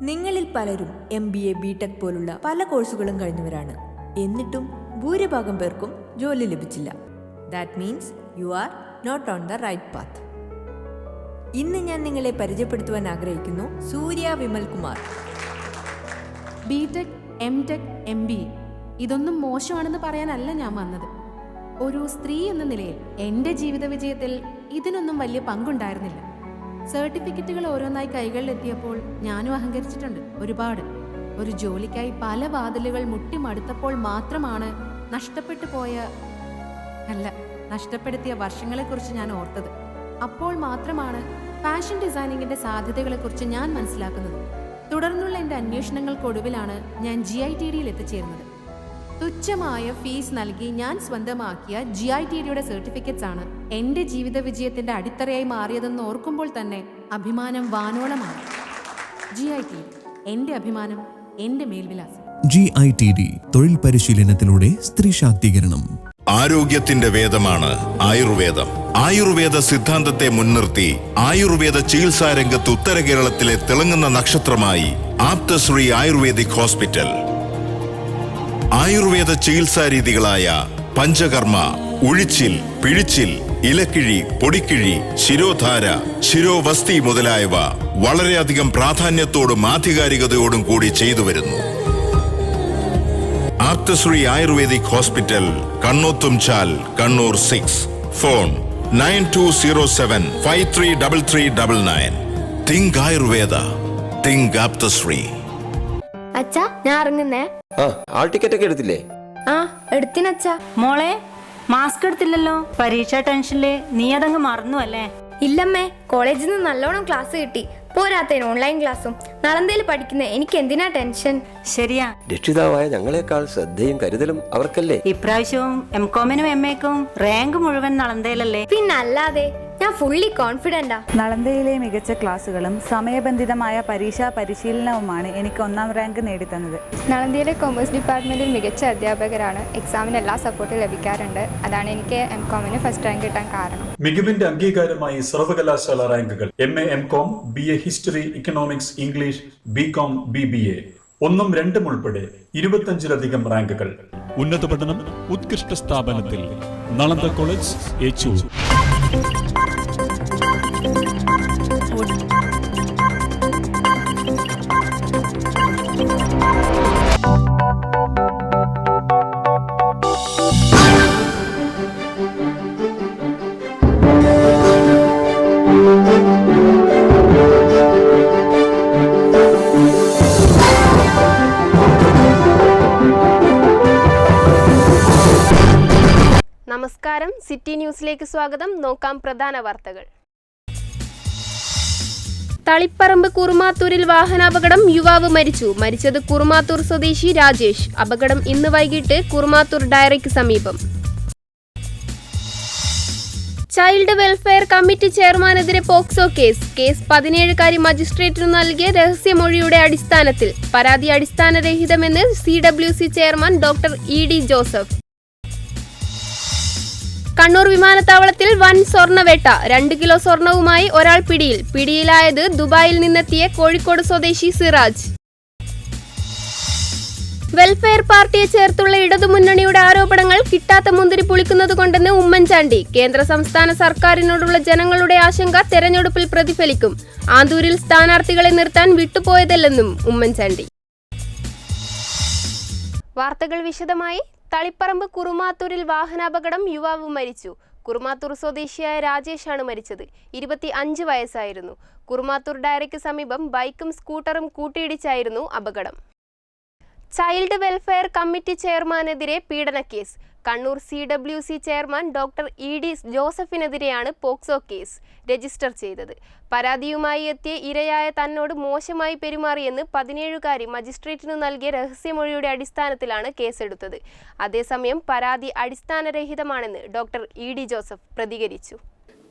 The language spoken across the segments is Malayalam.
നിങ്ങളിൽ പലരും M B A B tech പോലുള്ള പല കോഴ്സുകളും കഴിഞ്ഞവരാണ്. എന്നിട്ടും ഭൂരിഭാഗം പേർക്കും ജോലി ലഭിച്ചില്ല. That means you are not on the right path ഇന്ന് ഞാൻ നിങ്ങളെ പരിചയപ്പെടുത്തുവാൻ ആഗ്രഹിക്കുന്നു Surya Vimal Kumar. B tech M tech M B ഇതൊന്നും മോശമാണെന്ന് പറയാനല്ല ഞാൻ വന്നത്. ഒരു സ്ത്രീ എന്ന നിലയിൽ എന്റെ ജീവിത വിജയത്തിൽ ഇതിനൊന്നും വലിയ പങ്കുണ്ടായിരുന്നില്ല. സർട്ടിഫിക്കറ്റുകൾ ഓരോന്നായി കൈകളിലെത്തിയപ്പോൾ ഞാനും അഹങ്കരിച്ചിട്ടുണ്ട്. ഒരുപാട്. ഒരു ജോലിക്കായി പല വാതിലുകൾ മുട്ടിമടുത്തപ്പോൾ മാത്രമാണ് നഷ്ടപ്പെട്ടു പോയ അല്ല നഷ്ടപ്പെടുത്തിയ വർഷങ്ങളെക്കുറിച്ച് ഞാൻ ഓർത്തത്. അപ്പോൾ മാത്രമാണ് ഫാഷൻ ഡിസൈനിങ്ങിന്റെ സാധ്യതകളെക്കുറിച്ച് ഞാൻ മനസ്സിലാക്കുന്നത്. തുടർന്നുള്ള എന്റെ അന്വേഷണങ്ങൾക്കൊടുവിലാണ് ഞാൻ ജി ഐ ടി ഡിയിൽ എത്തിച്ചേരുന്നത് തുച്ഛമായ ഫീസ് നൽകി ഞാൻ സ്വന്തമാക്കിയ ജി ഐ ടി ഡിയുടെ സർട്ടിഫിക്കറ്റ്സ് ആണ്. എന്റെ ജീവിത വിജയത്തിന്റെ അടിത്തറയായി മാറിയതെന്ന് ഓർക്കുമ്പോൾ തന്നെ അഭിമാനം വാനോളമാണ്. ജി ഐ ടി എന്റെ എന്റെ അഭിമാനം എന്റെ മേൽവിലാസം. ജി ഐ ടി ഡി തൊഴിൽ പരിശീലനത്തിലൂടെ സ്ത്രീ ശാക്തീകരണം. ആരോഗ്യത്തിന്റെ വേദമാണ് ആയുർവേദം. ആയുർവേദ സിദ്ധാന്തത്തെ മുൻനിർത്തി ആയുർവേദ ചികിത്സാ രംഗത്ത് ഉത്തര കേരളത്തിലെ തിളങ്ങുന്ന നക്ഷത്രമായി ആപ്തശ്രീ ആയുർവേദിക് ഹോസ്പിറ്റൽ. ആയുർവേദ ചികിത്സാ രീതികളായ പഞ്ചകർമ്മ ഉഴിച്ചിൽ പിഴിച്ചിൽ ഇലക്കിഴി പൊടിക്കിഴി ശിരോധാര ശിരോവസ്തി മുതലായവ വളരെയധികം പ്രാധാന്യത്തോടും ആധികാരികതയോടും കൂടി ചെയ്തു വരുന്നു. Apthasree Ayurvedic hospital Kannothumchal Kannur six. Phone nine two zero seven five three double three double nine. Think ayurveda think Apthasree അച്ഛാ ഞാൻ ഇറങ്ങുന്നേ. ആ ആൾ ടിക്കറ്റ് ഒക്കെ എടുത്തില്ലേ? ആ എടുത്തിനച്ഛാ മോളെ മാസ്ക് എടുത്തില്ലല്ലോ? പരീക്ഷ ടെൻഷനിൽ നീ അതങ്ങ് മറന്നു അല്ലേ? ഇല്ലമ്മേ കോളേജിൽ നിന്ന് നല്ലോണം ക്ലാസ് കിട്ടി. പോരാത്തതിന് ഓൺലൈൻ ക്ലാസ്സും. നളന്തയിൽ പഠിക്കുന്ന എനിക്ക് എന്തിനാ ടെൻഷൻ? ശരിയാ. രക്ഷിതാവായ ഞങ്ങളെക്കാൾ ശ്രദ്ധയും കരുതലും അവർക്കല്ലേ? ഇപ്രാവശ്യവും എം കോമിനും എം എക്കും റാങ്ക് മുഴുവൻ നളന്തയിലല്ലേ പിന്നല്ലാതെ ഞാൻ ഫുള്ളി കോൺഫിഡന്റാ നളന്തയിലെ മികച്ച ക്ലാസ്സുകളും സമയബന്ധിതമായ പരീക്ഷാ പരിശീലനവുമാണ് എനിക്ക് ഒന്നാം റാങ്ക് നേടിത്തന്നത്. നളന്തയിലെ കൊമേഴ്സ് ഡിപ്പാർട്ട്മെന്റിൽ മികച്ച അധ്യാപകരാണ്. എക്സാമിന് എല്ലാ സപ്പോർട്ടും ലഭിക്കാറുണ്ട്. അതാണ് എനിക്ക് എം കോമിന് ഫസ്റ്റ് റാങ്ക് കിട്ടാൻ കാരണം. മികവിന്റെ അംഗീകാരമായി സർവകലാശാല റാങ്കുകൾ. M A M com B A history economics English B com B B A ഒന്നും രണ്ടും ഉൾപ്പെടെ ഇരുപത്തഞ്ചിലധികം റാങ്കുകൾ. ഉന്നത പഠനം ഉത്കൃഷ്ട സ്ഥാപനത്തിൽ നളന്ദ കോളേജ് ഏച്ചൂർ. ന്യൂസിലേക്ക് സ്വാഗതം. നോക്കാം പ്രധാന വാർത്തകൾ. തളിപ്പറമ്പ് കുറുമാത്തൂരിൽ വാഹനാപകടം. യുവാവ് മരിച്ചു. മരിച്ചത് കുറുമാത്തൂർ സ്വദേശി രാജേഷ്. അപകടം ഇന്ന് വൈകിട്ട് കുറുമാത്തൂർ ഡയറിക്ക് സമീപം. ചൈൽഡ് വെൽഫെയർ കമ്മിറ്റി ചെയർമാനെതിരെ പോക്സോ കേസ്. കേസ് പതിനേഴുകാരി മജിസ്ട്രേറ്റിന് നൽകിയ രഹസ്യമൊഴിയുടെ അടിസ്ഥാനത്തിൽ. പരാതി അടിസ്ഥാനരഹിതമെന്ന് C W C chairman doctor E D Joseph. Kannur വിമാനത്താവളത്തിൽ വൻ സ്വർണവേട്ട. രണ്ട് കിലോ സ്വർണവുമായി ഒരാൾ പിടിയിൽ. പിടിയിലായത് ദുബായിൽ നിന്നെത്തിയ കോഴിക്കോട് സ്വദേശി സിറാജ്. വെൽഫെയർ പാർട്ടിയെ ചേർത്തുള്ള ഇടതുമുന്നണിയുടെ ആരോപണങ്ങൾ കിട്ടാത്ത മുന്തിരി പുളിക്കുന്നതുകൊണ്ടെന്ന് ഉമ്മൻചാണ്ടി. കേന്ദ്ര സംസ്ഥാന സർക്കാരിനോടുള്ള ജനങ്ങളുടെ ആശങ്ക തെരഞ്ഞെടുപ്പിൽ പ്രതിഫലിക്കും. ആന്തൂരിൽ സ്ഥാനാർത്ഥികളെ നിർത്താൻ വിട്ടുപോയതല്ലെന്നും ഉമ്മൻചാണ്ടി. വാർത്തകൾ വിശദമായി തളിപ്പറമ്പ് കുറുമാത്തൂരിൽ വാഹനാപകടം യുവാവ് മരിച്ചു. കുറുമാത്തൂർ സ്വദേശിയായ രാജേഷാണ് മരിച്ചത്. ഇരുപത്തി അഞ്ച് വയസ്സായിരുന്നു. കുറുമാത്തൂർ ഡയറിക്ക് സമീപം ബൈക്കും സ്കൂട്ടറും കൂട്ടിയിടിച്ചായിരുന്നു അപകടം. ചൈൽഡ് വെൽഫെയർ കമ്മിറ്റി ചെയർമാനെതിരെ പീഡനക്കേസ്. Kannur C W C chairman doctor E D ജോസഫിനെതിരെയാണ് POCSO case register ചെയ്തത്. പരാതിയുമായി എത്തിയ ഇരയായ തന്നോട് മോശമായി പെരുമാറിയെന്ന് പതിനേഴുകാരി മജിസ്ട്രേറ്റിനു നൽകിയ രഹസ്യമൊഴിയുടെ അടിസ്ഥാനത്തിലാണ് കേസെടുത്തത്. അതേസമയം പരാതി അടിസ്ഥാനരഹിതമാണെന്ന് ഡോക്ടർ ഇ ഡി ജോസഫ് പ്രതികരിച്ചു.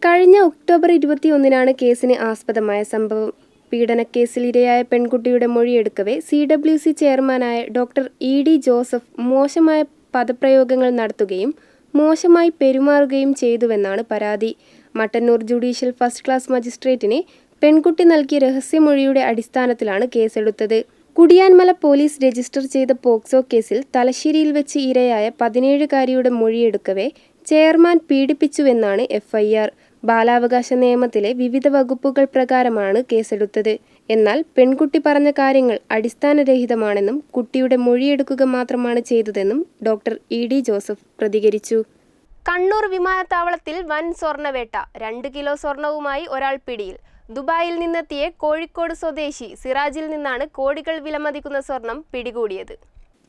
കഴിഞ്ഞ ഒക്ടോബർ ഇരുപത്തിയൊന്നിനാണ് കേസിന് ആസ്പദമായ സംഭവം. പീഡനക്കേസിൽ ഇരയായ പെൺകുട്ടിയുടെ മൊഴിയെടുക്കവെ സി ഡബ്ല്യു സി ചെയർമാനായ ഡോക്ടർ ഇ ഡി ജോസഫ് മോശമായ പദപ്രയോഗങ്ങൾ നടത്തുകയും മോശമായി പെരുമാറുകയും ചെയ്തുവെന്നാണ് പരാതി. മട്ടന്നൂർ ജുഡീഷ്യൽ ഫസ്റ്റ് ക്ലാസ് മജിസ്ട്രേറ്റിനെ പെൺകുട്ടി നൽകിയ രഹസ്യമൊഴിയുടെ അടിസ്ഥാനത്തിലാണ് കേസെടുത്തത്. കുടിയാൻമല പോലീസ് രജിസ്റ്റർ ചെയ്ത പോക്സോ കേസിൽ തലശ്ശേരിയിൽ വെച്ച് ഇരയായ പതിനേഴുകാരിയുടെ മൊഴിയെടുക്കവേ ചെയർമാൻ പീഡിപ്പിച്ചുവെന്നാണ് എഫ്ഐആർ ബാലാവകാശ നിയമത്തിലെ വിവിധ വകുപ്പുകൾ പ്രകാരമാണ് കേസെടുത്തത്. എന്നാൽ പെൺകുട്ടി പറഞ്ഞ കാര്യങ്ങൾ അടിസ്ഥാനരഹിതമാണെന്നും കുട്ടിയുടെ മൊഴിയെടുക്കുക മാത്രമാണ് ചെയ്തതെന്നും ഡോക്ടർ ഇ ഡി ജോസഫ് പ്രതികരിച്ചു. കണ്ണൂർ വിമാനത്താവളത്തിൽ വൻ സ്വർണവേട്ട രണ്ട് കിലോ സ്വർണവുമായി ഒരാൾ പിടിയിൽ. ദുബായിൽ നിന്നെത്തിയ കോഴിക്കോട് സ്വദേശി സിറാജിൽ നിന്നാണ് കോടികൾ വിലമതിക്കുന്ന സ്വർണം പിടികൂടിയത്.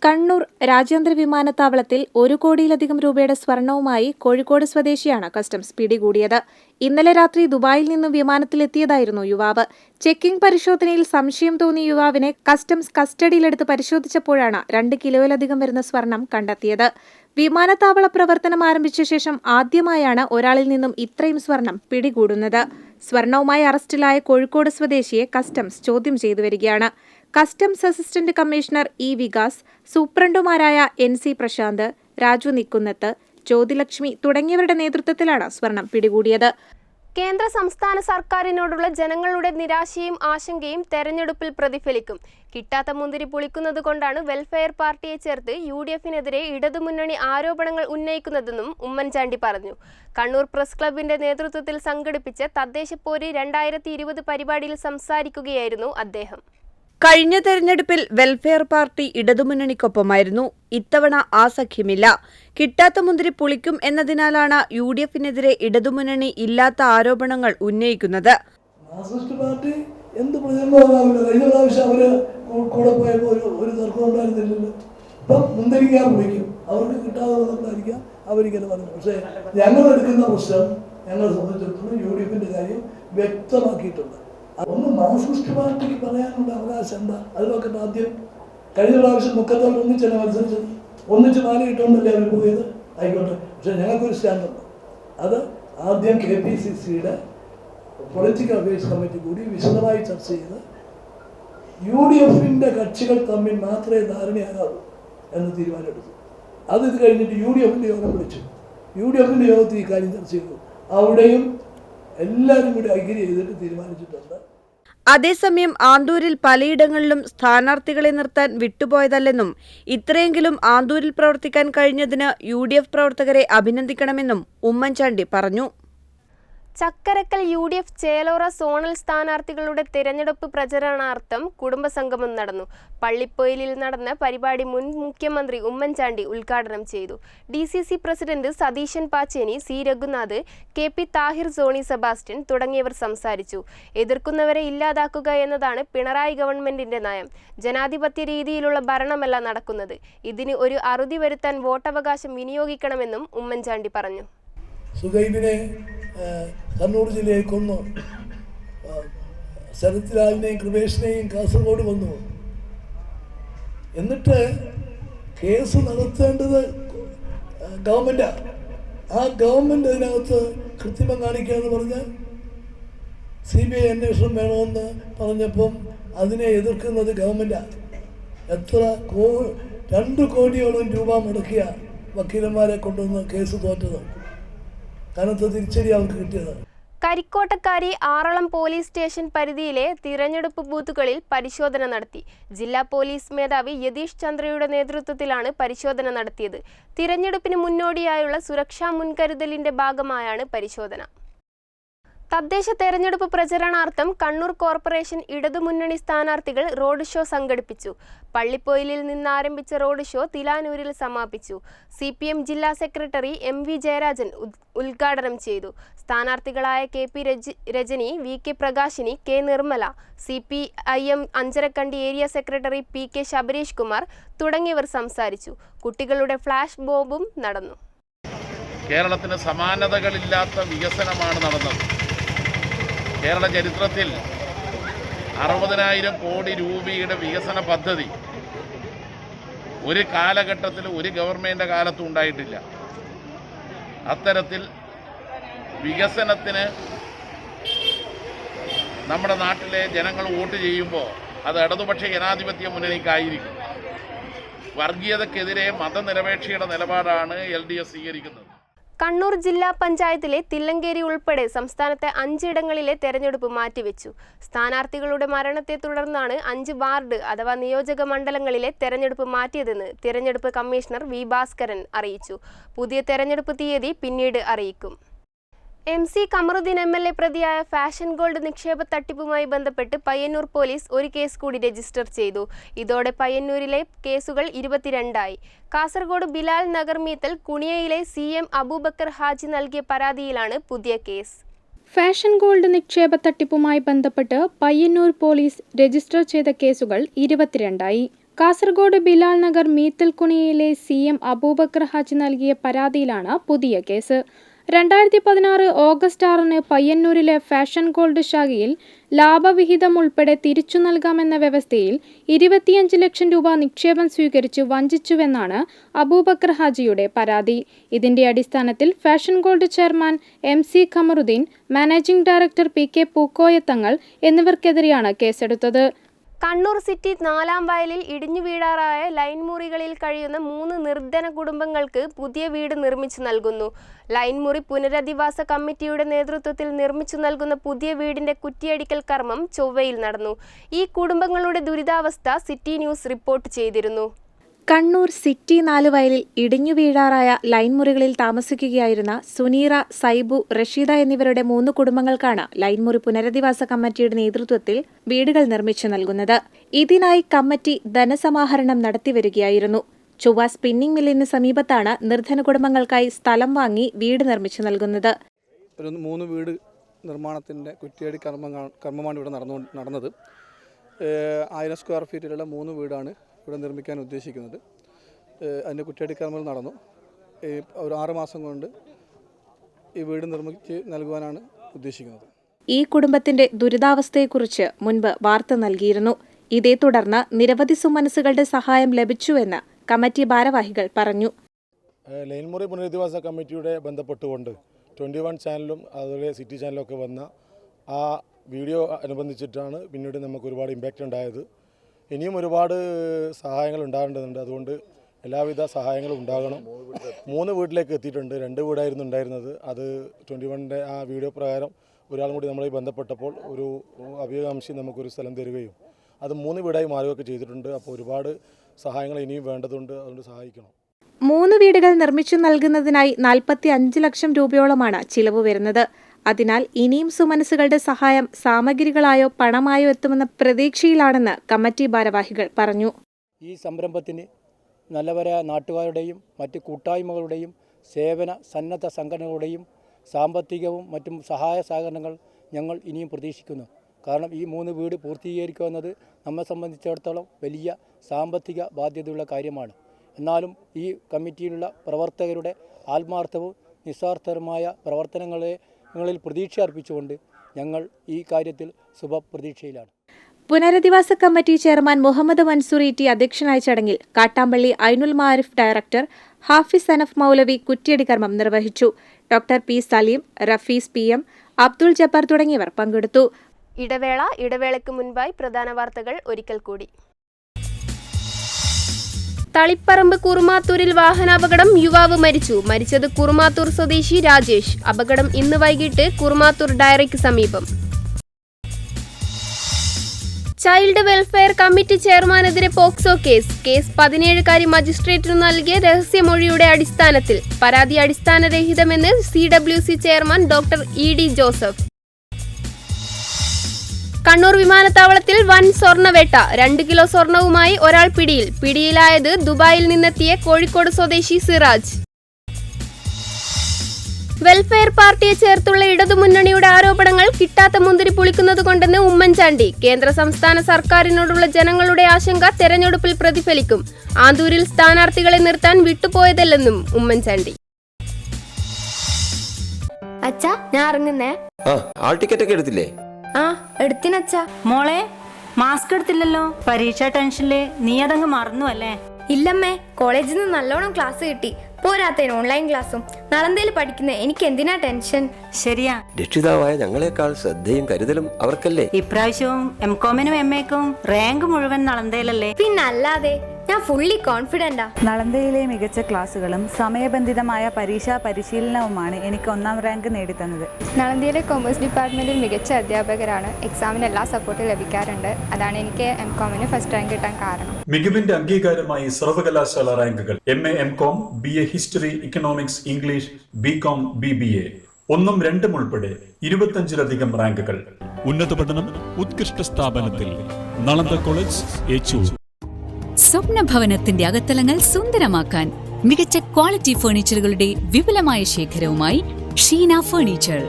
കണ്ണൂർ രാജ്യാന്തര വിമാനത്താവളത്തിൽ ഒരു കോടിയിലധികം രൂപയുടെ സ്വർണവുമായി കോഴിക്കോട് സ്വദേശിയാണ് കസ്റ്റംസ് പിടികൂടിയത്. ഇന്നലെ രാത്രി ദുബായിൽ നിന്നും വിമാനത്തിലെത്തിയതായിരുന്നു യുവാവ്. ചെക്കിംഗ് പരിശോധനയിൽ സംശയം തോന്നിയ യുവാവിനെ കസ്റ്റംസ് കസ്റ്റഡിയിലെടുത്ത് പരിശോധിച്ചപ്പോഴാണ് രണ്ട് കിലോയിലധികം വരുന്ന സ്വർണം കണ്ടെത്തിയത്. വിമാനത്താവള പ്രവർത്തനം ആരംഭിച്ച ശേഷം ആദ്യമായാണ് ഒരാളിൽ നിന്നും ഇത്രയും സ്വർണം പിടികൂടുന്നത്. സ്വർണവുമായി അറസ്റ്റിലായ കോഴിക്കോട് സ്വദേശിയെ കസ്റ്റംസ് ചോദ്യം ചെയ്തു വരികയാണ്. Customs assistant commissioner E Vikas സൂപ്രണ്ടുമാരായ N C Prashanth Raju Nikkunnath Jyothilakshmi തുടങ്ങിയവരുടെ നേതൃത്വത്തിലാണ് സ്വർണം പിടികൂടിയത്. കേന്ദ്ര സംസ്ഥാന സർക്കാരിനോടുള്ള ജനങ്ങളുടെ നിരാശയും ആശങ്കയും തെരഞ്ഞെടുപ്പിൽ പ്രതിഫലിക്കും. കിട്ടാത്ത മുന്തിരി പൊളിക്കുന്നത് കൊണ്ടാണ് വെൽഫെയർ പാർട്ടിയെ ചേർത്ത് യു ഡി എഫിനെതിരെ ഇടതുമുന്നണി ആരോപണങ്ങൾ ഉന്നയിക്കുന്നതെന്നും ഉമ്മൻചാണ്ടി പറഞ്ഞു. കണ്ണൂർ പ്രസ് ക്ലബിന്റെ നേതൃത്വത്തിൽ സംഘടിപ്പിച്ച തദ്ദേശപ്പോരി രണ്ടായിരത്തി ഇരുപത് പരിപാടിയിൽ സംസാരിക്കുകയായിരുന്നു അദ്ദേഹം. കഴിഞ്ഞ തെരഞ്ഞെടുപ്പിൽ വെൽഫെയർ പാർട്ടി ഇടതുമുന്നണിക്കൊപ്പമായിരുന്നു. ഇത്തവണ ആ സഖ്യമില്ല. കിട്ടാത്ത മുന്തിരി പുളിക്കും എന്നതിനാലാണ് യു ഡി എഫിനെതിരെ ഇടതുമുന്നണി ഇല്ലാത്ത ആരോപണങ്ങൾ ഉന്നയിക്കുന്നത്. പാർട്ടി എന്ത് അവർ ഒരു വിളിക്കും അവർക്ക് പക്ഷേ ഞങ്ങൾ എടുക്കുന്ന പ്രശ്നം ഞങ്ങളെ സംബന്ധിച്ചിടത്തോളം യു ഡി എഫിന്റെ കാര്യം വ്യക്തമാക്കിയിട്ടുണ്ട്. ഒന്ന് മാർക്സിസ്റ്റ് പാർട്ടിക്ക് പറയാനുള്ള അവകാശം എന്താ? അത് നോക്കട്ടെ ആദ്യം കഴിഞ്ഞ പ്രാവശ്യം മുക്കത്തോട് ഒന്നിച്ചല്ല മത്സരിച്ചത് ഒന്നിച്ച് മാല ഇട്ടുകൊണ്ടല്ലേ അവർ പോയത്? ആയിക്കോട്ടെ. പക്ഷെ ഞങ്ങൾക്കൊരു സ്റ്റാൻഡുണ്ട്. അത് ആദ്യം കെ പി സി സിയുടെ പൊളിറ്റിക്കൽ അഫയേഴ്സ് കമ്മിറ്റി കൂടി വിശദമായി ചർച്ച ചെയ്ത് യു ഡി എഫിന്റെ കക്ഷികൾ തമ്മിൽ മാത്രമേ ധാരണയാകാവൂ എന്ന് തീരുമാനമെടുത്തു. അത് ഇത് കഴിഞ്ഞിട്ട് യു ഡി എഫിന്റെ യോഗം വിളിച്ചു. യു ഡി എഫിന്റെ യോഗത്തിൽ ഈ കാര്യം ചർച്ച ചെയ്തു. അവിടെയും എല്ലാവരും കൂടി അഗ്രി ചെയ്തിട്ട് തീരുമാനിച്ചിട്ടുണ്ട്. അതേസമയം ആന്തൂരിൽ പലയിടങ്ങളിലും സ്ഥാനാർത്ഥികളെ നിർത്താൻ വിട്ടുപോയതല്ലെന്നും ഇത്രയെങ്കിലും ആന്തൂരിൽ പ്രവർത്തിക്കാൻ കഴിഞ്ഞതിന് യു പ്രവർത്തകരെ അഭിനന്ദിക്കണമെന്നും ഉമ്മൻചാണ്ടി പറഞ്ഞു. Chakkarakkal U D F Chelora zonal സ്ഥാനാർത്ഥികളുടെ തെരഞ്ഞെടുപ്പ് പ്രചരണാർത്ഥം കുടുംബസംഗമം നടന്നു. പള്ളിപ്പൊയിലിൽ നടന്ന പരിപാടി മുൻ മുഖ്യമന്ത്രി ഉമ്മൻചാണ്ടി ഉദ്ഘാടനം ചെയ്തു. D C C president Satheesan Pacheni C Raghunath K P Thahir Soni Sebastian തുടങ്ങിയവർ സംസാരിച്ചു. എതിർക്കുന്നവരെ ഇല്ലാതാക്കുക എന്നതാണ് പിണറായി ഗവൺമെന്റിന്റെ നയം. ജനാധിപത്യ രീതിയിലുള്ള ഭരണമല്ല നടക്കുന്നത്. ഇതിന് ഒരു അറുതി വരുത്താൻ വോട്ടവകാശം വിനിയോഗിക്കണമെന്നും ഉമ്മൻചാണ്ടി പറഞ്ഞു. സുഹൈബിനെ കണ്ണൂർ ജില്ലയിൽ കൊന്നു. ശരത്ലാലിനെയും ശരത് ലാലിനെയും കൃപേഷിനെയും കാസർഗോഡ് കൊന്നു. എന്നിട്ട് കേസ് നടത്തേണ്ടത് ഗവൺമെന്റാണ് ആ ഗവൺമെന്റ് അതിനകത്ത് കൃത്രിമം കാണിക്കുക എന്ന് പറഞ്ഞാൽ സി ബി ഐ അന്വേഷണം വേണമെന്ന് പറഞ്ഞപ്പം അതിനെ എതിർക്കുന്നത് ഗവൺമെന്റാണ് എത്ര കോ രണ്ട് കോടിയോളം രൂപ മുടക്കിയ വക്കീലന്മാരെ കൊണ്ടുവന്ന് കേസ് തോറ്റത്. കനത്ത തിരിച്ചടി അവർക്ക് കിട്ടിയത് കരിക്കോട്ടക്കാരി ആറളം പോലീസ് സ്റ്റേഷൻ പരിധിയിലെ തിരഞ്ഞെടുപ്പ് ബൂത്തുകളിൽ പരിശോധന നടത്തി. ജില്ലാ പോലീസ് മേധാവി യതീഷ് ചന്ദ്രയുടെ നേതൃത്വത്തിലാണ് പരിശോധന നടത്തിയത്. തിരഞ്ഞെടുപ്പിന് മുന്നോടിയായുള്ള സുരക്ഷാ മുൻകരുതലിന്റെ ഭാഗമായാണ് പരിശോധന. തദ്ദേശ തെരഞ്ഞെടുപ്പ് പ്രചരണാർത്ഥം കണ്ണൂർ കോർപ്പറേഷൻ ഇടതുമുന്നണി സ്ഥാനാർത്ഥികൾ റോഡ് ഷോ സംഘടിപ്പിച്ചു. പള്ളിപ്പൊയിലിൽ നിന്നാരംഭിച്ച റോഡ് ഷോ തിലാനൂരിൽ സമാപിച്ചു. സി പി എം ജില്ലാ സെക്രട്ടറി എം വി ജയരാജൻ ഉദ്- ഉദ്ഘാടനം ചെയ്തു. സ്ഥാനാർത്ഥികളായ K P Rajani V K Prakashini K Nirmala C P I M Anjarakandy area secretary P K Sabareesh Kumar തുടങ്ങിയവർ സംസാരിച്ചു. കുട്ടികളുടെ ഫ്ലാഷ് ബോംബും നടന്നു. കേരളത്തിന് സമാനതകളില്ലാത്ത വികസനമാണ് നടന്നത്. കേരള ചരിത്രത്തിൽ അറുപതിനായിരം കോടി രൂപയുടെ വികസന പദ്ധതി ഒരു കാലഘട്ടത്തിൽ ഒരു ഗവൺമെന്റിന്റെ കാലത്തും ഉണ്ടായിട്ടില്ല. അത്തരത്തിൽ വികസനത്തിന് നമ്മുടെ നാട്ടിലെ ജനങ്ങൾ വോട്ട് ചെയ്യുമ്പോൾ അത് ഇടതുപക്ഷ ജനാധിപത്യ മുന്നണിക്കായിരിക്കും. വർഗീയതക്കെതിരെ മതനിരപേക്ഷയുടെ നിലപാടാണ് എൽ ഡി എഫ് സ്വീകരിക്കുന്നത്. കണ്ണൂർ ജില്ലാ പഞ്ചായത്തിലെ തില്ലങ്കേരി ഉൾപ്പെടെ സംസ്ഥാനത്തെ അഞ്ചിടങ്ങളിലെ തെരഞ്ഞെടുപ്പ് മാറ്റിവെച്ചു. സ്ഥാനാർത്ഥികളുടെ മരണത്തെ തുടർന്നാണ് അഞ്ച് വാർഡ് അഥവാ നിയോജക മണ്ഡലങ്ങളിലെ തെരഞ്ഞെടുപ്പ് മാറ്റിയതെന്ന് തിരഞ്ഞെടുപ്പ് കമ്മീഷണർ വി ഭാസ്കരൻ അറിയിച്ചു. പുതിയ തെരഞ്ഞെടുപ്പ് തീയതി പിന്നീട് അറിയിക്കും. M C Kamaruddin M L A പ്രതിയായ ഫാഷൻ ഗോൾഡ് നിക്ഷേപ തട്ടിപ്പുമായി ബന്ധപ്പെട്ട് പയ്യന്നൂർ പോലീസ് ഒരു കേസ് കൂടി രജിസ്റ്റർ ചെയ്തു. ഇതോടെ പയ്യന്നൂരിലെ കേസുകൾ ഇരുപത്തിരണ്ടായി. കാസർഗോഡ് ബിലാൽ നഗർ മീത്തൽ കുണിയയിലെ സി എം അബൂബക്കർ ഹാജി നൽകിയ പരാതിയിലാണ് പുതിയ കേസ്. ഫാഷൻ ഗോൾഡ് നിക്ഷേപ തട്ടിപ്പുമായി ബന്ധപ്പെട്ട് പയ്യന്നൂർ പോലീസ് രജിസ്റ്റർ ചെയ്ത കേസുകൾ ഇരുപത്തിരണ്ടായി. കാസർഗോഡ് ബിലാൽ നഗർ മീത്തൽ കുണിയയിലെ സി എം അബൂബക്കർ ഹാജി നൽകിയ പരാതിയിലാണ് പുതിയ കേസ്. രണ്ടായിരത്തി പതിനാറ് ഓഗസ്റ്റ് ആറിന് പയ്യന്നൂരിലെ ഫാഷൻ ഗോൾഡ് ശാഖയിൽ ലാഭവിഹിതം ഉൾപ്പെടെ തിരിച്ചു നൽകാമെന്ന വ്യവസ്ഥയിൽ ഇരുപത്തിയഞ്ച് ലക്ഷം രൂപ നിക്ഷേപം സ്വീകരിച്ച് വഞ്ചിച്ചുവെന്നാണ് അബൂബക്കർ ഹാജിയുടെ പരാതി. ഇതിന്റെ അടിസ്ഥാനത്തിൽ fashion gold chairman M C Khamaruddin managing director P K Pookoya Thangal എന്നിവർക്കെതിരെയാണ് കേസെടുത്തത്. കണ്ണൂർ സിറ്റി നാലാം വയലിൽ ഇടിഞ്ഞു വീഴാറായ ലൈൻ മുറികളിൽ കഴിയുന്ന മൂന്ന് നിർധന കുടുംബങ്ങൾക്ക് പുതിയ വീട് നിർമ്മിച്ചു നൽകുന്നു. ലൈൻ മുറി പുനരധിവാസ കമ്മിറ്റിയുടെ നേതൃത്വത്തിൽ നിർമ്മിച്ചു നൽകുന്ന പുതിയ വീടിന്റെ കുറ്റിയടിക്കൽ കർമ്മം ചൊവ്വയിൽ നടന്നു. ഈ കുടുംബങ്ങളുടെ ദുരിതാവസ്ഥ സിറ്റി ന്യൂസ് റിപ്പോർട്ട് ചെയ്തിരുന്നു. കണ്ണൂർ സിറ്റി നാലുവയലിൽ ഇടിഞ്ഞു വീഴാറായ ലൈൻ മുറികളിൽ താമസിക്കുകയായിരുന്ന സുനീറ സൈബു റഷീദ എന്നിവരുടെ മൂന്ന് കുടുംബങ്ങൾക്കാണ് ലൈൻ മുറി പുനരധിവാസ കമ്മിറ്റിയുടെ നേതൃത്വത്തിൽ വീടുകൾ നിർമ്മിച്ചു നൽകുന്നത്. ഇതിനായി കമ്മിറ്റി ധനസമാഹരണം നടത്തിവരികയായിരുന്നു ചൊവ്വ സ്പിന്നിംഗ് മില്ലിന് സമീപത്താണ് നിർധന കുടുംബങ്ങൾക്കായി സ്ഥലം വാങ്ങി വീട് നിർമ്മിച്ചു നൽകുന്നത്. മൂന്ന് വീട് നിർമ്മാണത്തിന്റെ കുറ്റിയടി കർമ്മ കർമ്മമാണ് ഇവിടെ നടന്നു നടന്നത് ആയിരം സ്ക്വയർ ഫീറ്റിലുള്ള മൂന്ന് വീടാണ് ഇവിടെ നിർമ്മിക്കാൻ ഉദ്ദേശിക്കുന്നത്. അതിന്റെ കുറ്റിയടി നടന്നു. ഈ ഒരു ആറ് മാസം കൊണ്ട് ഈ വീട് നിർമ്മിച്ച് നൽകുവാനാണ് ഉദ്ദേശിക്കുന്നത്. ഈ കുടുംബത്തിന്റെ ദുരിതാവസ്ഥയെക്കുറിച്ച് മുൻപ് വാർത്ത നൽകിയിരുന്നു. ഇതേ തുടർന്ന് നിരവധി സുമനസുകളുടെ സഹായം ലഭിച്ചുവെന്ന് കമ്മിറ്റി ഭാരവാഹികൾ പറഞ്ഞു. ലൈൻമുറി പുനരധിവാസ കമ്മിറ്റിയുടെ ബന്ധപ്പെട്ടുകൊണ്ട് ട്വന്റി വൺ ചാനലും അതുപോലെ സിറ്റി ചാനലും ഒക്കെ വന്ന ആ വീഡിയോ അനുബന്ധിച്ചിട്ടാണ് പിന്നീട് നമുക്ക് ഒരുപാട് ഇമ്പാക്റ്റ് ഉണ്ടായത്. ഇനിയും ഒരുപാട് സഹായങ്ങൾ ഉണ്ടാകേണ്ടതുണ്ട്. അതുകൊണ്ട് എല്ലാവിധ സഹായങ്ങളും ഉണ്ടാകണം. മൂന്ന് വീട്ടിലേക്ക് എത്തിയിട്ടുണ്ട്. രണ്ട് വീടായിരുന്നു ഉണ്ടായിരുന്നത്. അത് ട്വന്റി വണ്ണിന്റെ ആ വീഡിയോ പ്രകാരം ഒരാളും കൂടി നമ്മളെ ബന്ധപ്പെട്ടപ്പോൾ ഒരു അഭികാംക്ഷി നമുക്കൊരു സ്ഥലം തരികയും അത് മൂന്ന് വീടായി മാറുകയൊക്കെ ചെയ്തിട്ടുണ്ട്. അപ്പോൾ ഒരുപാട് സഹായങ്ങൾ ഇനിയും വേണ്ടതുണ്ട്. അതുകൊണ്ട് സഹായിക്കണം. മൂന്ന് വീടുകൾ നിർമ്മിച്ചു നൽകുന്നതിനായി നാൽപ്പത്തി അഞ്ച് ലക്ഷം രൂപയോളമാണ് ചിലവ് വരുന്നത്. അതിനാൽ ഇനിയും സുമനസുകളുടെ സഹായം സാമഗ്രികളായോ പണമായോ എത്തുമെന്ന പ്രതീക്ഷയിലാണെന്ന് കമ്മിറ്റി ഭാരവാഹികൾ പറഞ്ഞു. ഈ സംരംഭത്തിന് നല്ലവരായ നാട്ടുകാരുടെയും മറ്റ് കൂട്ടായ്മകളുടെയും സേവന സന്നദ്ധ സംഘടനകളുടെയും സാമ്പത്തികവും മറ്റും സഹായ സഹകരണങ്ങൾ ഞങ്ങൾ ഇനിയും പ്രതീക്ഷിക്കുന്നു. കാരണം ഈ മൂന്ന് വീട് പൂർത്തീകരിക്കുക എന്നത് നമ്മെ സംബന്ധിച്ചിടത്തോളം വലിയ സാമ്പത്തിക ബാധ്യതയുള്ള കാര്യമാണ്. എന്നാലും ഈ കമ്മിറ്റിയിലുള്ള പ്രവർത്തകരുടെ ആത്മാർത്ഥവും നിസ്വാർത്ഥരുമായ പ്രവർത്തനങ്ങളെ ങ്ങളിൽ പ്രതീക്ഷ അർപ്പിച്ചുകൊണ്ട് ഞങ്ങൾ ഈ കാര്യത്തിൽ ശുഭപ്രതീക്ഷയിലാണ്. പുനരധിവാസ കമ്മിറ്റി ചെയർമാൻ മുഹമ്മദ് മൻസൂർ ഇറ്റി ടി അധ്യക്ഷനായ ചടങ്ങിൽ കാട്ടാമ്പള്ളി ഐനുൽ മാരിഫ് ഡയറക്ടർ ഹാഫിസ് സനഫ് മൗലവി കുറ്റിയടി കർമ്മം നിർവഹിച്ചു. Doctor P Saleem Rafees P M Abdul Jabbar തുടങ്ങിയവർ പങ്കെടുത്തു. ഇടവേള ഇടവേളയ്ക്ക് മുൻപായി പ്രധാന വാർത്തകൾ ഒരിക്കൽ കൂടി. തളിപ്പറമ്പ് കുറുമാത്തൂരിൽ വാഹനാപകടം യുവാവ് മരിച്ചു. മരിച്ചത് കുറുമാത്തൂർ സ്വദേശി രാജേഷ്. അപകടം ഇന്ന് വൈകിട്ട് കുറുമാത്തൂർ ഡയറിക്ക് സമീപം. ചൈൽഡ് വെൽഫെയർ കമ്മിറ്റി ചെയർമാനെതിരെ പോക്സോ കേസ്. കേസ് പതിനേഴുകാരി മജിസ്ട്രേറ്റിന് നൽകിയ രഹസ്യമൊഴിയുടെ അടിസ്ഥാനത്തിൽ. പരാതി അടിസ്ഥാനരഹിതമെന്ന് C W C chairman doctor E D Joseph. Kannur വിമാനത്താവളത്തിൽ വൻ സ്വർണവേട്ട. രണ്ട് കിലോ സ്വർണവുമായി ഒരാൾ പിടിയിൽ. പിടിയിലായത് ദുബായിൽ നിന്നെത്തിയ കോഴിക്കോട് സ്വദേശി സിറാജ്. വെൽഫെയർ പാർട്ടിയെ ചേർത്തുള്ള ഇടതുമുന്നണിയുടെ ആരോപണങ്ങൾ കിട്ടാത്ത മുന്തിരി പുളിക്കുന്നതുകൊണ്ടെന്ന് ഉമ്മൻചാണ്ടി. കേന്ദ്ര സംസ്ഥാന സർക്കാരിനോടുള്ള ജനങ്ങളുടെ ആശങ്ക തെരഞ്ഞെടുപ്പിൽ പ്രതിഫലിക്കും. ആന്തൂരിൽ സ്ഥാനാർത്ഥികളെ നിർത്താൻ വിട്ടുപോയതല്ലെന്നും ഉമ്മൻചാണ്ടി. അച്ഛാ ഞാൻ ഇറങ്ങുന്നേ. ആ ആൾ ടിക്കറ്റ് ഒക്കെ എടുത്തില്ലേ? ആ എടുത്തിനച്ഛാ മോളെ മാസ്ക് എടുത്തില്ലല്ലോ? പരീക്ഷ ടെൻഷനിൽ നീ അതങ്ങ് മറന്നു അല്ലേ? ഇല്ലമ്മേ കോളേജിൽ നിന്ന് നല്ലോണം ക്ലാസ് കിട്ടി. പോരാത്തതിന് ഓൺലൈൻ ക്ലാസ്സും നളന്തയിൽ പഠിക്കുന്ന എനിക്ക് എന്തിനാ ടെൻഷൻ? ശരിയാ. രക്ഷിതാവായ ഞങ്ങളെക്കാൾ ശ്രദ്ധയും കരുതലും അവർക്കല്ലേ? ഇപ്രാവശ്യവും എം കോമിനും എം എക്കും റാങ്ക് മുഴുവൻ നളന്തയിലല്ലേ പിന്നല്ലാതെ ഞാൻ ഫുള്ളി കോൺഫിഡന്റാ നളന്തയിലെ മികച്ച ക്ലാസ്സുകളും സമയബന്ധിതമായ പരീക്ഷാ പരിശീലനവുമാണ് എനിക്ക് ഒന്നാം റാങ്ക് നേടിത്തന്നത്. നളന്തയിലെ കൊമേഴ്സ് ഡിപ്പാർട്ട്മെന്റിൽ മികച്ച അധ്യാപകരാണ്. എക്സാമിന് എല്ലാ സപ്പോർട്ടും ലഭിക്കാറുണ്ട്. അതാണ് എനിക്ക് എം കോമിന് ഫസ്റ്റ് റാങ്ക് കിട്ടാൻ കാരണം. മികവിന്റെ അംഗീകാരമായി സർവകലാശാല റാങ്കുകൾ. M A M com B A history economics English B com B B A ഒന്നും രണ്ടും ഉൾപ്പെടെ ഇരുപത്തഞ്ചിലധികം റാങ്കുകൾ. ഉന്നത പഠനം ഉത്കൃഷ്ട സ്ഥാപനത്തിൽ നളന്ദ കോളേജ് ഏച്ചൂർ. സ്വപ്ന ഭവനത്തിന്റെ അകത്തളങ്ങൾ സുന്ദരമാക്കാൻ മികച്ച ക്വാളിറ്റി ഫർണിച്ചറുകളുടെ വിപുലമായ ശേഖരവുമായി Sheena furniture.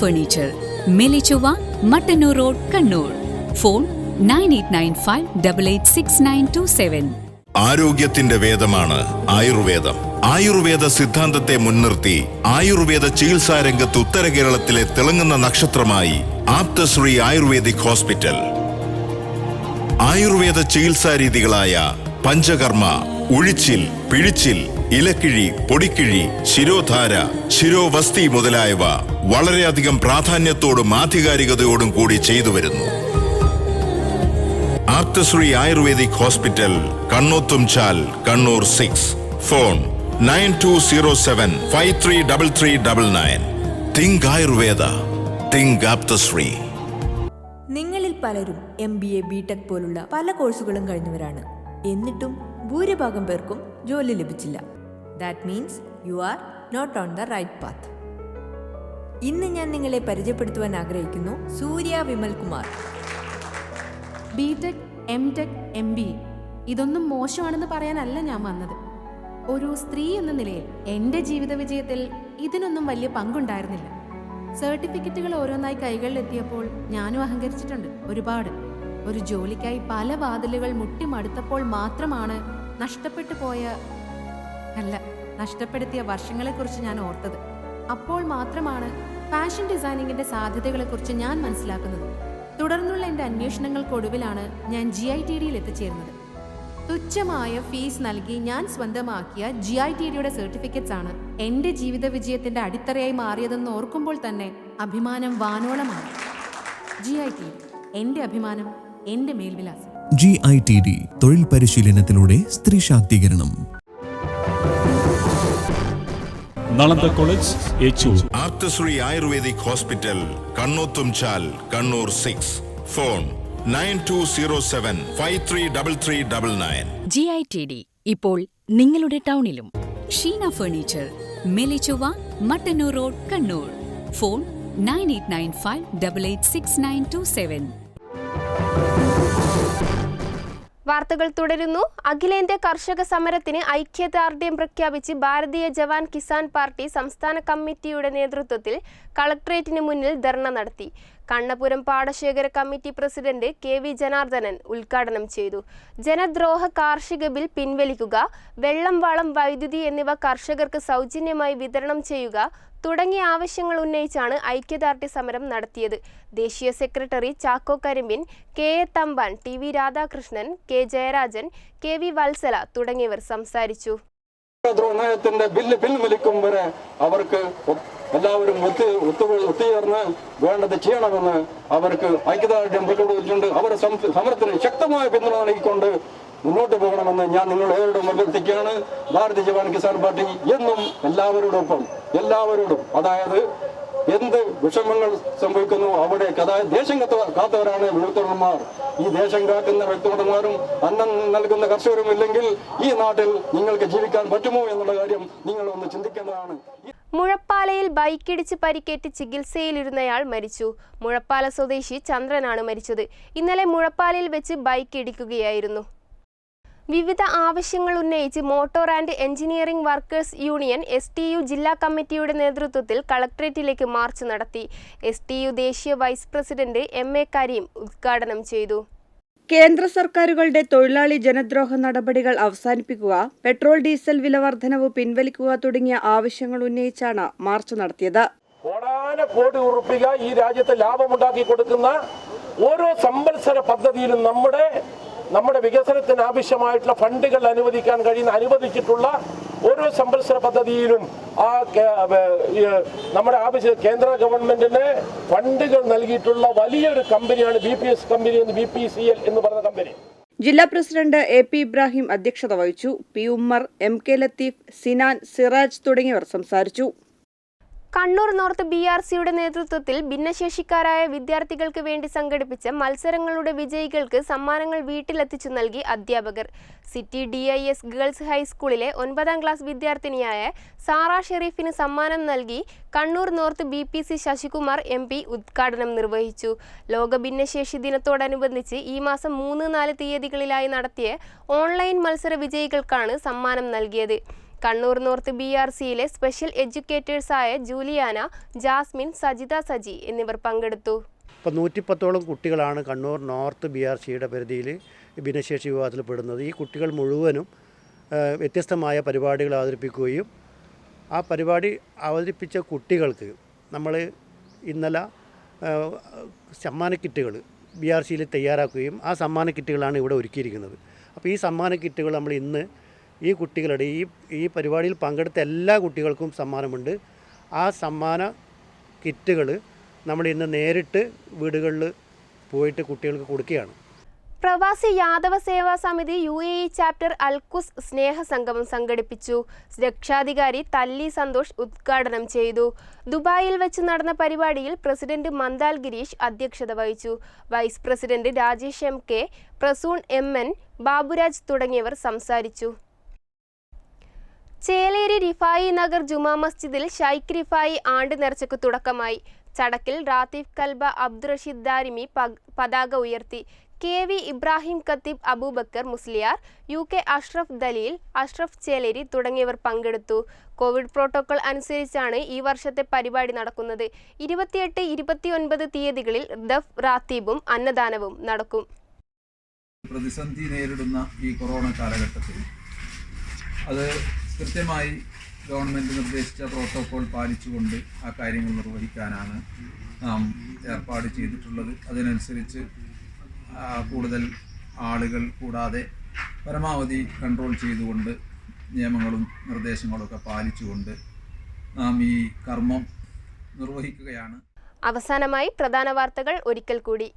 Furniture Melechovva Mattannur road Kannur phone nine eight nine five double eight six nine two seven ആരോഗ്യത്തിന്റെ വേദമാണ് ആയുർവേദം. ആയുർവേദ സിദ്ധാന്തത്തെ മുൻനിർത്തി ആയുർവേദ ചികിത്സാ രംഗത്ത് ഉത്തര കേരളത്തിലെ തിളങ്ങുന്ന നക്ഷത്രമായി ആപ്തശ്രീ ആയുർവേദിക് ഹോസ്പിറ്റൽ. ആയുർവേദ ചികിത്സാ രീതികളായ പഞ്ചകർമ്മ ഉഴിച്ചിൽ പിഴിച്ചിൽ ഇലക്കിഴി പൊടിക്കിഴി ശിരോധാര ശിരോവസ്തി മുതലായവ വളരെയധികം പ്രാധാന്യത്തോടും ആധികാരികതയോടും കൂടി ചെയ്തു വരുന്നു. Apthasree Ayurvedic hospital Kannothumchal Kannur six. Phone nine two zero seven five three double three double nine. Think ayurveda think Apthasree. നിങ്ങളിൽ പലരും M B A B tech പോലുള്ള പല കോഴ്സുകളും കഴിഞ്ഞവരാണ്. എന്നിട്ടും ഭൂരിഭാഗം പേർക്കും ജോലി ലഭിച്ചില്ല. That means you are not on the right path ഇന്ന് ഞാൻ നിങ്ങളെ പരിചയപ്പെടുത്തുവാൻ ആഗ്രഹിക്കുന്നു Surya Vimal Kumar. B tech M tech M B ഇതൊന്നും മോശമാണെന്ന് പറയാനല്ല ഞാൻ വന്നത്. ഒരു സ്ത്രീ എന്ന നിലയിൽ എന്റെ ജീവിത വിജയത്തിൽ ഇതിനൊന്നും വലിയ പങ്കുണ്ടായിരുന്നില്ല. സർട്ടിഫിക്കറ്റുകൾ ഓരോന്നായി കൈകളിലെത്തിയപ്പോൾ ഞാനും അഹങ്കരിച്ചിട്ടുണ്ട് ഒരുപാട്. ഒരു ജോലിക്കായി പല വാതിലുകൾ മുട്ടിമടുത്തപ്പോൾ മാത്രമാണ് നഷ്ടപ്പെട്ടു പോയ അല്ല നഷ്ടപ്പെടുത്തിയ വർഷങ്ങളെക്കുറിച്ച് ഞാൻ ഓർത്തത്. അപ്പോൾ മാത്രമാണ് ഫാഷൻ ഡിസൈനിങ്ങിന്റെ സാധ്യതകളെക്കുറിച്ച് ഞാൻ മനസ്സിലാക്കുന്നത്. തുടർന്നുള്ള എന്റെ അന്വേഷണങ്ങൾക്കൊടുവിലാണ് ഞാൻ ജി ഐ ടി ഡിയിൽ എത്തിച്ചേരുന്നത്. തുച്ഛമായ ഫീസ് നൽകി ഞാൻ സ്വന്തമാക്കിയ ജി ഐ ടി ഡിയുടെ സർട്ടിഫിക്കറ്റ്സ് ആണ് എന്റെ ജീവിത വിജയത്തിന്റെ അടിത്തറയായി മാറിയതെന്ന് ഓർക്കുമ്പോൾ തന്നെ അഭിമാനം വാനോളമാണ്. ജി ഐ ടി എന്റെ അഭിമാനം എന്റെ മേൽവിലാസം. ജി ഐ ടി ഡി തൊഴിൽ പരിശീലനത്തിലൂടെ സ്ത്രീ ശാക്തീകരണം. Nalanda college Echur. Apthasree Ayurvedic hospital Kannothumchal Kannur six phone nine two zero seven five three double three double nine. G I T D ഇപ്പോൾ നിങ്ങളുടെ ടൗണിലും. Sheena furniture Melechovva Mattannur road Kannur. Phone nine eight nine five double eight six nine two seven. വാർത്തകൾ തുടരുന്നു. അഖിലേന്ത്യാ കർഷക സമരത്തിന് ഐക്യദാർഢ്യം പ്രഖ്യാപിച്ച് ഭാരതീയ ജവാൻ കിസാൻ പാർട്ടി സംസ്ഥാന കമ്മിറ്റിയുടെ നേതൃത്വത്തിൽ കളക്ട്രേറ്റിന് മുന്നിൽ ധർണ നടത്തി. Kannapuram പാടശേഖര committee president K V Janardhanan ഉദ്ഘാടനം ചെയ്തു. ജനദ്രോഹ കാർഷിക ബിൽ പിൻവലിക്കുക വെള്ളം വളം വൈദ്യുതി എന്നിവ കർഷകർക്ക് സൗജന്യമായി വിതരണം ചെയ്യുക തുടങ്ങിയ ആവശ്യങ്ങൾ ഉന്നയിച്ചാണ് ഐക്യദാർഢ്യ സമരം നടത്തിയത്. ദേശീയ secretary Chacko കരിമ്പിൻ K A Thampan T V Radhakrishnan K Jayarajan K V Valsala തുടങ്ങിയവർ സംസാരിച്ചു. എല്ലാവരും ഒത്തു ഒത്തു ഒത്തുചേർന്ന് വേണ്ടത് ചെയ്യണമെന്ന് അവർക്ക് ഐക്യദാർഢ്യം പ്രകടിപ്പിച്ചുകൊണ്ട് സം- സമരത്തിന് ശക്തമായ പിന്തുണ നൽകിക്കൊണ്ട് മുന്നോട്ട് പോകണമെന്ന് ഞാൻ നിങ്ങളേവരോടും അഭ്യർത്ഥിക്കുകയാണ്. ഭാരതീയ ജവാൻ കിസാൻ പാർട്ടി എന്നും എല്ലാവരോടൊപ്പം എല്ലാവരോടും അതായത് എന്ത് വിഷമങ്ങൾ സംഭവിക്കുന്നു അവിടെ അതായത് ദേശം കാത്ത- കാത്തവരാണ് വ്യക്തിമാർ ഈ ദേശം കാക്കുന്ന വ്യക്തിമാരും അന്നം നൽകുന്ന കർഷകരും ഇല്ലെങ്കിൽ ഈ നാട്ടിൽ നിങ്ങൾക്ക് ജീവിക്കാൻ പറ്റുമോ എന്നുള്ള കാര്യം നിങ്ങൾ ഒന്ന് ചിന്തിക്കേണ്ടതാണ് മുഴപ്പാലയിൽ ബൈക്കിടിച്ച് പരിക്കേറ്റ് ചികിത്സയിലിരുന്നയാൾ മരിച്ചു. മുഴപ്പാല സ്വദേശി ചന്ദ്രനാണ് മരിച്ചത്. ഇന്നലെ മുഴപ്പാലയിൽ വെച്ച് ബൈക്ക് ഇടിക്കുകയായിരുന്നു. വിവിധ ആവശ്യങ്ങൾ ഉന്നയിച്ച് motor and engineering workers union S T U ജില്ലാ കമ്മിറ്റിയുടെ നേതൃത്വത്തിൽ കളക്ട്രേറ്റിലേക്ക് മാർച്ച് നടത്തി. എസ് ടി യു ദേശീയ vice president M A Kareem ഉദ്ഘാടനം ചെയ്തു. കേന്ദ്ര സർക്കാരുകളുടെ തൊഴിലാളി ജനദ്രോഹ നടപടികൾ അവസാനിപ്പിക്കുക പെട്രോൾ ഡീസൽ വില വർധനവ് പിൻവലിക്കുക തുടങ്ങിയ ആവശ്യങ്ങൾ ഉന്നയിച്ചാണ് മാർച്ച് നടത്തിയത്. കോടാന കോടി ഉറപ്പിക ഈ രാജ്യത്തെ ലാഭമുണ്ടാക്കി കൊടുക്കുന്ന ഓരോ സംവത്സര പദ്ധതിയിലും നമ്മുടെ നമ്മുടെ വികസനത്തിന് ആവശ്യമായിട്ടുള്ള ഫണ്ടുകൾ അനുവദിക്കാൻ കഴിയുന്ന അനുവദിച്ചിട്ടുള്ള ഓരോ സംവത്സര പദ്ധതിയിലും ആ നമ്മുടെ ആവശ്യ കേന്ദ്ര ഗവൺമെന്റിന് ഫണ്ടുകൾ നൽകിയിട്ടുള്ള വലിയൊരു കമ്പനിയാണ് ബി പി എസ് കമ്പനി എന്ന് ബി പി സി എൽ എന്ന് പറഞ്ഞ കമ്പനി. ജില്ലാ പ്രസിഡന്റ് എ പി ഇബ്രാഹിം അധ്യക്ഷത വഹിച്ചു. P Ummer M K Latheef Sinan Siraj തുടങ്ങിയവർ സംസാരിച്ചു. കണ്ണൂർ നോർത്ത് ബി ആർ സിയുടെ നേതൃത്വത്തിൽ ഭിന്നശേഷിക്കാരായ വിദ്യാർത്ഥികൾക്ക് വേണ്ടി സംഘടിപ്പിച്ച മത്സരങ്ങളുടെ വിജയികൾക്ക് സമ്മാനങ്ങൾ വീട്ടിലെത്തിച്ചു നൽകി അധ്യാപകർ. City D I S girls ഹൈസ്കൂളിലെ ഒൻപതാം ക്ലാസ് വിദ്യാർത്ഥിനിയായ സാറ ഷെറീഫിന് സമ്മാനം നൽകി Kannur north B P C Sasikumar M P ഉദ്ഘാടനം നിർവഹിച്ചു. ലോക ഭിന്നശേഷി ദിനത്തോടനുബന്ധിച്ച് ഈ മാസം മൂന്ന് നാല് തീയതികളിലായി നടത്തിയ ഓൺലൈൻ മത്സര വിജയികൾക്കാണ് സമ്മാനം നൽകിയത്. കണ്ണൂർ നോർത്ത് ബി ആർ സിയിലെ സ്പെഷ്യൽ എഡ്യൂക്കേറ്റേഴ്സായ ജൂലിയാന ജാസ്മിൻ സജിത സജി എന്നിവർ പങ്കെടുത്തു. ഇപ്പോൾ നൂറ്റിപ്പത്തോളം കുട്ടികളാണ് കണ്ണൂർ നോർത്ത് ബി ആർ സിയുടെ പരിധിയിൽ ഭിന്നശേഷി വിഭാഗത്തിൽ പെടുന്നത്. ഈ കുട്ടികൾ മുഴുവനും വ്യത്യസ്തമായ പരിപാടികൾ അവതരിപ്പിക്കുകയും ആ പരിപാടി അവതരിപ്പിച്ച കുട്ടികൾക്ക് നമ്മൾ ഇന്നലെ സമ്മാന കിറ്റുകൾ ബി ആർ സിയിൽ തയ്യാറാക്കുകയും ആ സമ്മാന കിറ്റുകളാണ് ഇവിടെ ഒരുക്കിയിരിക്കുന്നത്. അപ്പോൾ ഈ സമ്മാന കിറ്റുകൾ നമ്മൾ ഇന്ന് ഈ കുട്ടികളുടെ ഈ ഈ പരിപാടിയിൽ പങ്കെടുത്ത എല്ലാ കുട്ടികൾക്കും സമ്മാനമുണ്ട്. ആ സമ്മാന കിറ്റുകൾ നമ്മൾ ഇന്ന് നേരിട്ട് വീടുകളിൽ പോയിട്ട് കുട്ടികൾക്ക് കൊടുക്കുകയാണ്. Pravasi Yadava Seva Samithi U A E chapter Al Quoz സ്നേഹ സംഗമം സംഘടിപ്പിച്ചു. രക്ഷാധികാരി തല്ലി സന്തോഷ് ഉദ്ഘാടനം ചെയ്തു. ദുബായിൽ വെച്ച് നടന്ന പരിപാടിയിൽ പ്രസിഡന്റ് മന്ദാൽ ഗിരീഷ് അധ്യക്ഷത വഹിച്ചു. Vice president Rajesh M K Prasoon M N Baburaj തുടങ്ങിയവർ സംസാരിച്ചു. ചേലേരി റിഫായി നഗർ ജുമാ മസ്ജിദിൽ ഷൈഖ് റിഫായി ആണ്ട് നേർച്ചയ്ക്ക് തുടക്കമായി. ചടക്കിൽ റാത്തിഫ് കൽബ അബ്ദുൾ റഷീദ് ദാരിമി പതാക ഉയർത്തി. കെ വി ഇബ്രാഹിം ഖത്തീബ് അബൂബക്കർ മുസ്ലിയാർ യു കെ അഷ്റഫ് ദലീൽ അഷ്റഫ് ചേലേരി തുടങ്ങിയവർ പങ്കെടുത്തു. കോവിഡ് പ്രോട്ടോകോൾ അനുസരിച്ചാണ് ഈ വർഷത്തെ പരിപാടി നടക്കുന്നത്. ഇരുപത്തിയെട്ട് ഇരുപത്തിയൊൻപത് തീയതികളിൽ ദഫ് റാത്തീബും അന്നദാനവും നടക്കും. പ്രതിസന്ധി നേരിടുന്ന ഈ കൊറോണ കാലഘട്ടത്തിൽ അത് കൃത്യമായി ഗവൺമെന്റ് നിർദ്ദേശിച്ച പ്രോട്ടോകോൾ പാലിച്ചുകൊണ്ട് ആ കാര്യങ്ങൾ നിർവഹിക്കാനാണ് നാം ഏർപ്പാട് ചെയ്തിട്ടുള്ളത്. അതിനനുസരിച്ച് കൂടുതൽ ആളുകൾ കൂടാതെ പരമാവധി കൺട്രോൾ ചെയ്തുകൊണ്ട് നിയമങ്ങളും നിർദ്ദേശങ്ങളൊക്കെ പാലിച്ചുകൊണ്ട് നാം ഈ കർമ്മം നിർവഹിക്കുകയാണ്. അവസാനമായി പ്രധാന വാർത്തകൾ ഒരിക്കൽ കൂടി.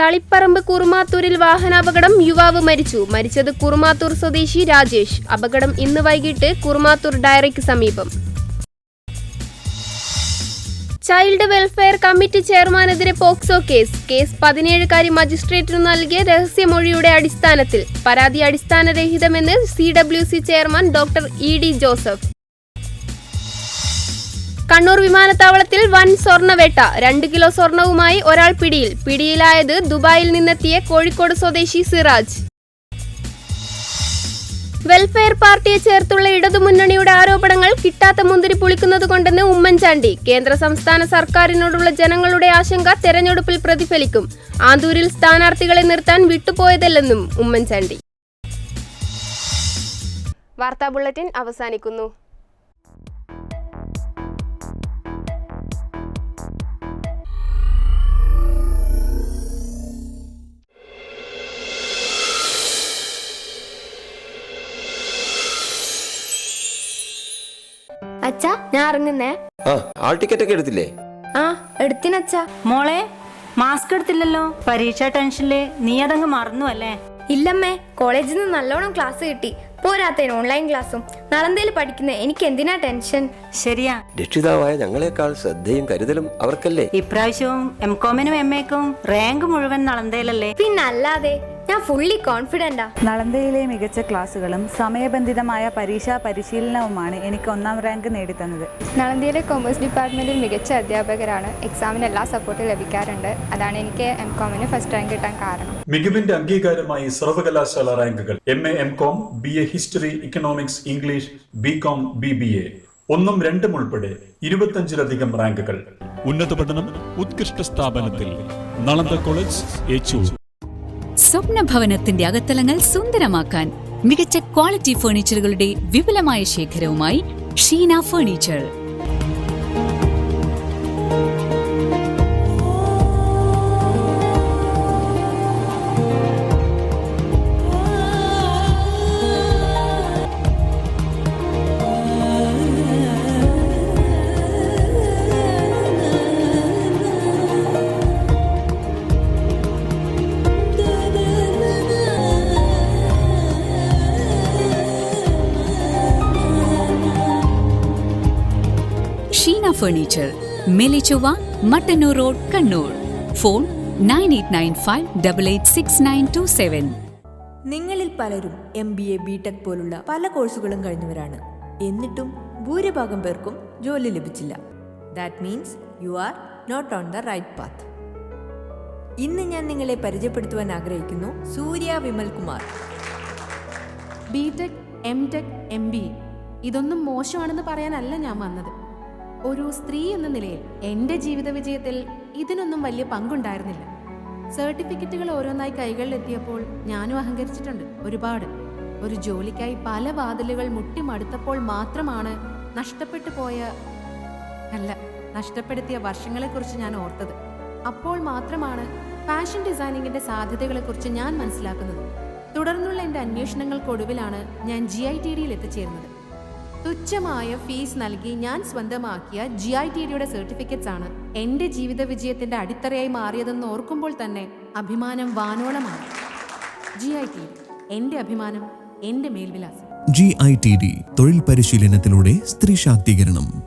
തളിപ്പറമ്പ് കുറുമാത്തൂരിൽ വാഹനാപകടം യുവാവ് മരിച്ചു. മരിച്ചത് കുറുമാത്തൂർ സ്വദേശി രാജേഷ്. അപകടം ഇന്ന് വൈകിട്ട് കുറുമാത്തൂർ ഡയറിക്ക് സമീപം. ചൈൽഡ് വെൽഫെയർ കമ്മിറ്റി ചെയർമാനെതിരെ പോക്സോ കേസ്. കേസ് പതിനേഴുകാരി മജിസ്ട്രേറ്റിനു നൽകിയ രഹസ്യമൊഴിയുടെ അടിസ്ഥാനത്തിൽ. പരാതി അടിസ്ഥാനരഹിതമെന്ന് C W C chairman doctor E D Joseph. Kannur വിമാനത്താവളത്തിൽ വൻ സ്വർണവേട്ട. രണ്ട് കിലോ സ്വർണവുമായി ഒരാൾ പിടിയിൽ. പിടിയിലായത് ദുബായിൽ നിന്നെത്തിയ കോഴിക്കോട് സ്വദേശി സിറാജ്. വെൽഫെയർ പാർട്ടിയെ ചേർത്തുള്ള ഇടതുമുന്നണിയുടെ ആരോപണങ്ങൾ കിട്ടാത്ത മുന്തിരി പുളിക്കുന്നതുകൊണ്ടെന്ന് ഉമ്മൻചാണ്ടി. കേന്ദ്ര സംസ്ഥാന സർക്കാരിനോടുള്ള ജനങ്ങളുടെ ആശങ്ക തെരഞ്ഞെടുപ്പിൽ പ്രതിഫലിക്കും. ആന്തൂരിൽ സ്ഥാനാർത്ഥികളെ നിർത്താൻ വിട്ടുപോയതല്ലെന്നും ഉമ്മൻചാണ്ടി. വാർത്താ ബുള്ളറ്റിൻ അവസാനിക്കുന്നു. ഞാൻ ഇറങ്ങുന്നേ. ആ ആൾ ടിക്കറ്റ് ഒക്കെ എടുത്തില്ലേ? ആ എടുത്തിനച്ചാ മോളെ മാസ്ക് എടുത്തില്ലല്ലോ? പരീക്ഷാ ടെൻഷനിൽ നീ അതങ്ങ് മറന്നു അല്ലേ ഇല്ലമ്മേ കോളേജിൽ നിന്ന് നല്ലോണം ക്ലാസ് കിട്ടി. പോരാത്തതിന് ഓൺലൈൻ ക്ലാസ്സും നളന്തയിൽ പഠിക്കുന്ന എനിക്ക് എന്തിനാ ടെൻഷൻ? ശരിയാ. രക്ഷിതാവായ ഞങ്ങളെക്കാൾ ശ്രദ്ധയും കരുതലും അവർക്കല്ലേ? ഇപ്രാവശ്യവും എം കോമിനും എം എക്കും റാങ്ക് മുഴുവൻ നളന്തയിലല്ലേ പിന്നല്ലാതെ ഞാൻ ഫുള്ളി കോൺഫിഡന്റാ നളന്തയിലെ മികച്ച ക്ലാസ്സുകളും സമയബന്ധിതമായ പരീക്ഷാ പരിശീലനവുമാണ് എനിക്ക് ഒന്നാം റാങ്ക് നേടിത്തന്നത്. നളന്തയിലെ കൊമേഴ്സ് ഡിപ്പാർട്ട്മെന്റിൽ മികച്ച അധ്യാപകരാണ്. എക്സാമിന് എല്ലാ സപ്പോർട്ടും ലഭിക്കാറുണ്ട്. അതാണ് എനിക്ക് എം കോമിന് ഫസ്റ്റ് റാങ്ക് കിട്ടാൻ കാരണം. മികവിന്റെ അംഗീകാരമായി സർവകലാശാല റാങ്കുകൾ. M A M com B A history economics English B com B B A ഒന്നും രണ്ടും ഉൾപ്പെടെ ഇരുപത്തഞ്ചിലധികം റാങ്കുകൾ. ഉന്നത പഠനം ഉത്കൃഷ്ട സ്ഥാപനത്തിൽ നളന്ദ കോളേജ് ഏച്ചൂർ സ്വപ്ന ഭവനത്തിന്റെ അകത്തളങ്ങൾ സുന്ദരമാക്കാൻ മികച്ച ക്വാളിറ്റി ഫർണിച്ചറുകളുടെ വിപുലമായ ശേഖരവുമായി Sheena furniture. Furniture Melechuva Mattannur road Kannur phone nine eight nine five double eight six nine two seven നിങ്ങളിൽ പലരും M B A B tech പോലുള്ള പല കോഴ്സുകളും കഴിഞ്ഞവരാണ്. എന്നിട്ടും ഭൂരിഭാഗം പേർക്കും ജോലി ലഭിച്ചില്ല. That means you are not on the right path ഇന്ന് ഞാൻ നിങ്ങളെ പരിചയപ്പെടുത്തുവാൻ ആഗ്രഹിക്കുന്നു Surya Vimal Kumar. B tech M tech M B ഇതൊന്നും മോശമാണെന്ന് പറയാനല്ല ഞാൻ വന്നത്. ഒരു സ്ത്രീ എന്ന നിലയിൽ എന്റെ ജീവിത വിജയത്തിൽ ഇതിനൊന്നും വലിയ പങ്കുണ്ടായിരുന്നില്ല. സർട്ടിഫിക്കറ്റുകൾ ഓരോന്നായി കൈകളിലെത്തിയപ്പോൾ ഞാനും അഹങ്കരിച്ചിട്ടുണ്ട്. ഒരുപാട്. ഒരു ജോലിക്കായി പല വാതിലുകൾ മുട്ടിമടുത്തപ്പോൾ മാത്രമാണ് നഷ്ടപ്പെട്ടു പോയ അല്ല നഷ്ടപ്പെടുത്തിയ വർഷങ്ങളെക്കുറിച്ച് ഞാൻ ഓർത്തത്. അപ്പോൾ മാത്രമാണ് ഫാഷൻ ഡിസൈനിങ്ങിന്റെ സാധ്യതകളെക്കുറിച്ച് ഞാൻ മനസ്സിലാക്കുന്നത്. തുടർന്നുള്ള എന്റെ അന്വേഷണങ്ങൾക്കൊടുവിലാണ് ഞാൻ ജി ഐ ടി ഡിയിൽ എത്തിച്ചേർന്നത് തുച്ഛമായ ഫീസ് നൽകി ഞാൻ സ്വന്തമാക്കിയ ജി ഐ ടി ഡിയുടെ സർട്ടിഫിക്കറ്റ്സ് ആണ് എന്റെ ജീവിത വിജയത്തിന്റെ അടിത്തറയായി മാറിയതെന്ന് ഓർക്കുമ്പോൾ തന്നെ അഭിമാനം വാനോളമാണ്. ജി ഐ ടി എന്റെ അഭിമാനം എന്റെ മേൽവിലാസം. ജി ഐ ടി ഡി തൊഴിൽ പരിശീലനത്തിലൂടെ സ്ത്രീ ശാക്തീകരണം.